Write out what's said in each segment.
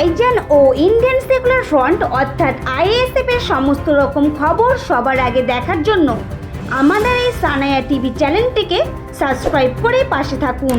ভাইজান ও Indian secular front অর্থাৎ আইএসএফ এর সমস্ত রকম খবর সবার আগে দেখার জন্য আমাদের এই সানায়া টিভি চ্যানেলটিকে সাবস্ক্রাইব করে পাশে থাকুন।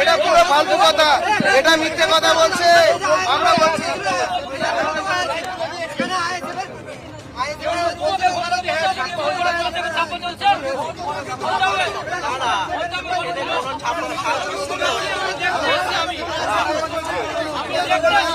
এটা পুরো ফালতু কথা। এটা মিথ্যে কথা বলছে। আমরা বলছি ছাপ্পান্ন আপনার